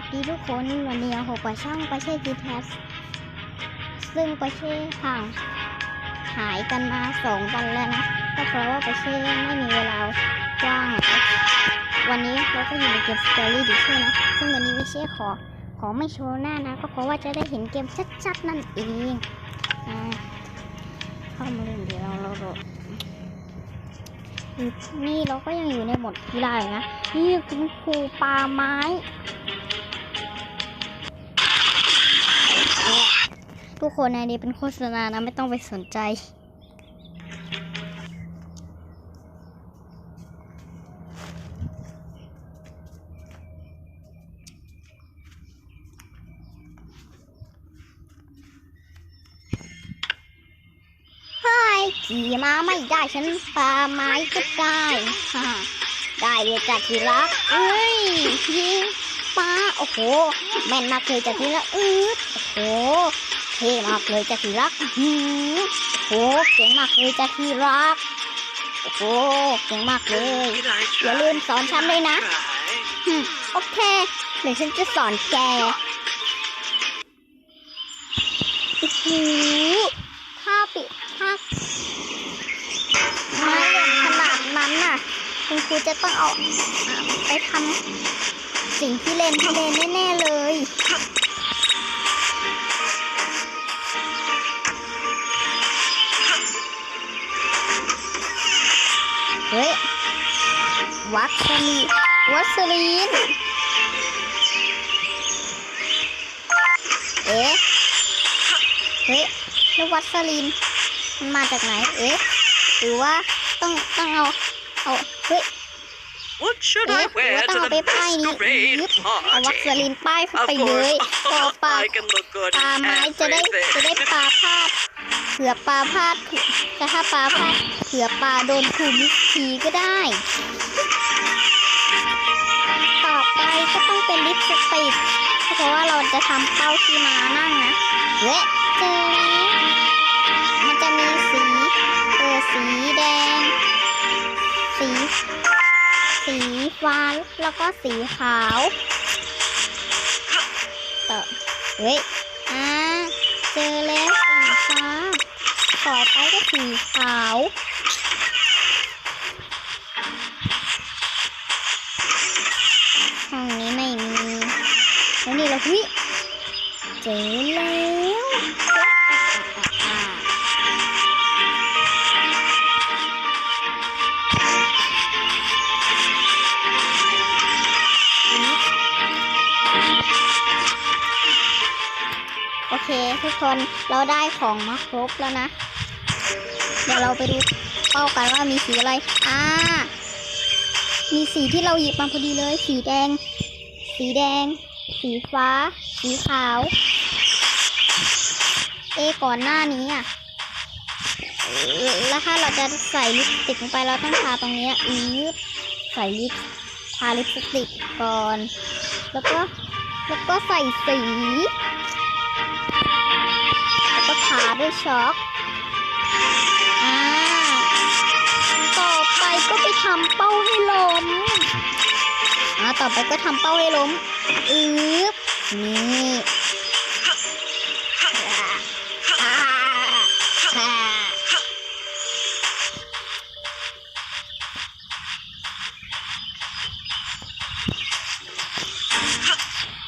วัสดีทุกคนวันนี้โหปะช่องประเช่จีแทสซึ่งประเช่ห่างหายกันมาสองวันแล้วนะก็เพราะว่าประเช่ไม่มีเวลาว่าง วันนี้เราก็อยู่ในเกมสตอรี่ดิช่นะซึ่งวันนี้ประเช่ขอขอไม่โชว์หน้านะ ก็เพราะว่าจะได้เห็นเกมชัดๆนั่นเองอ่าเข้ามาเล่นเดี๋ยวเราเรานี่เราก็ยังอยู่ในโหมดกีฬาอยู่นะ นี่คุณครูปาไม้ ทุกคนในนี้เป็นโฆษณานะไม่ต้องไปสนใจเฮ้ยขี่ม้าไม่ได้ฉันปาไม้ก็ได้ฮ่าได้เลยจ้ะที่รักเอ้ยยิงปาโอ้โหแม่นมากเลยจ้ะที่รักอืดโอ้โห เท่มากเลยจ้ะที่รักโอ้โหเก่งมากเลยจ้ะที่รัก โอ้โหเก่งมากเลยอย่าลืมสอนฉันด้วยนะโอเคเดี๋ยวฉันจะสอนแกโอ้โหถ้าปิดถ้าไมาเล่นขนาดนั้นน่ะ คุณครูจะต้องเอาไปทำสิ่งที่เล่นให้เล่นแน่ ๆ เลย วัคซีนวัคซีนเอ๊ะเฮ้ยแล้ววัคซีนมันมาจากไหนเอ๊ะหรือว่าต้องต้องเอาเอาเฮ้ย What should เอ๊ะ I หรือ wear ว่าต้อง to เอา the ไปป้ายนี้ masquerade ยึดเอาวัค party? ซีนป้ายเข้า Of ไปเลยพอ course, ปลา I can look good ปลา in ไม้จะได้จะได้ everything. ปลาพลาดเผื่อปลาพลาดแต่ถ้าปลาพลาดเผื่อปลาโดนครูมิสทีก็ได้ ต่อไปก็ต้องเป็นลิปสติกเพราะว่าเราจะทำเป้าที่มานั่งนะเว้เจอแล้วมันจะมีสีเออสีแดง สี สีฟ้าแล้วก็สีขาวต่อเว้ยอ่าเจอแล้วสีฟ้า ต่อไปก็สีขาว จอแล้วโอเคทุกคนเราได้ของมาครบแล้วนะ เดี๋ยวเราไปดูเป้ากันว่ามีสีอะไร อ่า มีสีที่เราหยิบมาพอดีเลย สีแดง สีแดง สีฟ้า สีขาว เอก่อนหน้านี้อะ แล้วถ้าเราจะใส่ลิปสติกลงไปเราต้องทาตรงนี้อือใส่ลิปทาลิปสติกก่อน แล้วก็แล้วก็ใส่สี แล้วก็ทาด้วยช็อกอ่า ต่อไปก็ไปทำเป้าให้ล้ม ต่อไปก็ทำเป้าให้ล้มอืบนี่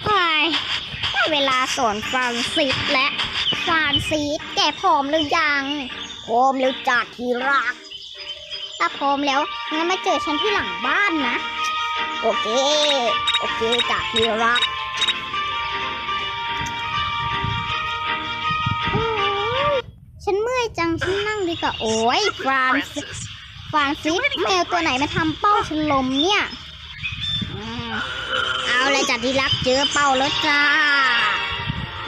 ไปได้เวลาสอนฟานซิสและฟานซิสแกพร้อมหรือยังพร้อมแล้วจัดที่รักถ้าพร้อมแล้วงั้นมาเจอฉันที่หลังบ้านนะ โอเค โอเคจ้ะที่รักฉันเมื่อยจัง ฉันนั่งดีกว่า โอ้ยฟรานซิสฟรานซิสแมวตัวไหนมาทำเป้าฉันลมเนี่ยเอาเลยจ้ะที่รักเจอเป้าแล้วจ้า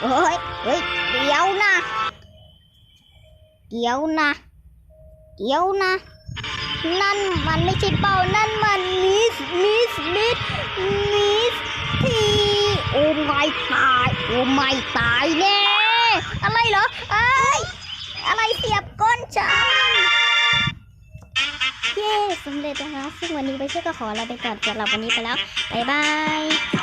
เฮ้ยเฮ้ยเดี๋ยวนะ เดี๋ยวนะ เดี๋ยวนะ นั่นมันไม่ใช่เป้านั่น ไม่ตายแน่ อะไรเหรอเอ้ยอะไรเสียบก้นฉันเย้สำเร็จนะคะ ซึ่งวันนี้ไปเชื่อก็ขอลาไปก่อนสำหรับวันนี้ไปแล้ว บ๊ายบาย